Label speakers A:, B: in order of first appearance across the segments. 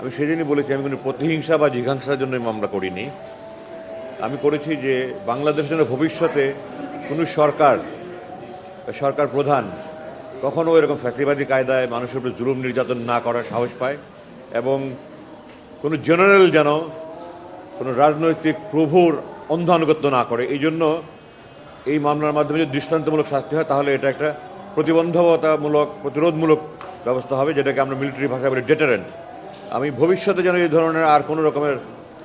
A: আমি সেদিনই বলেছি, আমি কোনো প্রতিহিংসা বা জিঘাংসার জন্য মামলা করিনি। আমি করেছি যে বাংলাদেশের জন্য ভবিষ্যতে কোনো সরকার সরকার প্রধান কখনো এরকম ফ্যাসিবাদী কায়দায় মানুষের উপর জুলুম নির্যাতন না করার সাহস পায় এবং কোনো জেনারেল যেন কোনো রাজনৈতিক প্রভুর অন্ধ আনুগত্য না করে। এই জন্য এই মামলার মাধ্যমে যদি দৃষ্টান্তমূলক শাস্তি হয়, তাহলে এটা একটা প্রতিবন্ধকতামূলক, প্রতিরোধমূলক ব্যবস্থা হবে, যেটাকে আমরা মিলিটারি ভাষায় বলি ডেটারেন্ট আমি ভবিষ্যতে যেন এই ধরনের আর কোনো রকমের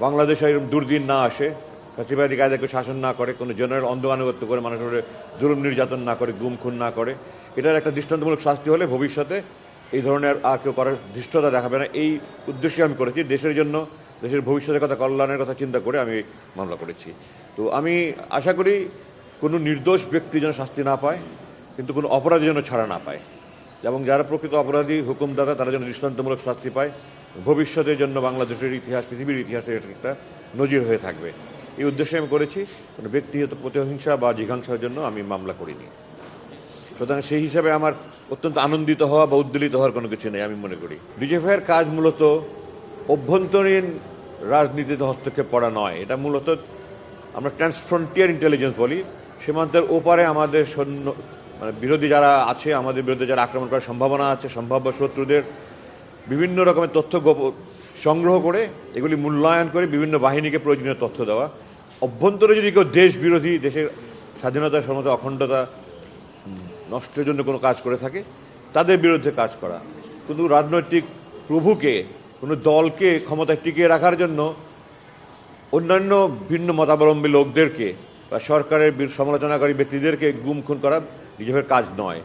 A: বাংলাদেশে এরকম দুর্দিন না আসে ফ্যাসিবাদী কায়দাকে শাসন না করে, কোনো জেনারেল অন্ধ আনুগত্য করে, মানুষের জুলুম নির্যাতন না করে, গুম খুন না করে, এটার একটা দৃষ্টান্তমূলক শাস্তি হলে ভবিষ্যতে এই ধরনের আর কেউ করার ধৃষ্টতা দেখাবে না। এই উদ্দেশ্যে আমি করেছি। দেশের জন্য, দেশের ভবিষ্যতের কথা, কল্যাণের কথা চিন্তা করে আমি মামলা করেছি। তো আমি আশা করি কোনো নির্দোষ ব্যক্তি যেন শাস্তি না পায়, কিন্তু কোনো অপরাধী যেন ছাড়া না পায়। এবং যারা প্রকৃত অপরাধী, হুকুমদাতা, তারা যেন দৃষ্টান্তমূলক শাস্তি পায় ভবিষ্যতের জন্য বাংলাদেশের ইতিহাস, পৃথিবীর ইতিহাসে এটা একটা নজির হয়ে থাকবে। এই উদ্দেশ্যে আমি করেছি, কোনো ব্যক্তিগত প্রতিহিংসা বা জিঘাংসার জন্য আমি মামলা করিনি। সুতরাং সেই হিসাবে আমার অত্যন্ত আনন্দিত হওয়া বা উদ্বেলিত হওয়ার কোনো কিছু নেই, আমি মনে করি। ডিজিএফআইয়ের কাজ মূলত অভ্যন্তরীণ রাজনীতিতে হস্তক্ষেপ করা নয়। এটা মূলত আমরা ট্রান্সফ্রন্টিয়ার ইন্টেলিজেন্স বলি। সীমান্তের ওপারে আমাদের সৈন্য মানে বিরোধী যারা আছে, আমাদের বিরুদ্ধে যারা আক্রমণ করার সম্ভাবনা আছে, সম্ভাব্য শত্রুদের বিভিন্ন রকমের তথ্য সংগ্রহ করে এগুলি মূল্যায়ন করে বিভিন্ন বাহিনীকে প্রয়োজনীয় তথ্য দেওয়া। অভ্যন্তরে যদি কেউ দেশ বিরোধী, দেশের স্বাধীনতা, সমতা, অখণ্ডতা নষ্টের জন্য কোনো কাজ করে থাকে, তাদের বিরুদ্ধে কাজ করা। কিন্তু রাজনৈতিক প্রভুকে, কোনো দলকে ক্ষমতায় টিকিয়ে রাখার জন্য অন্যান্য ভিন্ন মতাবলম্বী লোকদেরকে বা সরকারের সমালোচনাকারী ব্যক্তিদেরকে গুম খুন করা নিজের কাজ নয়।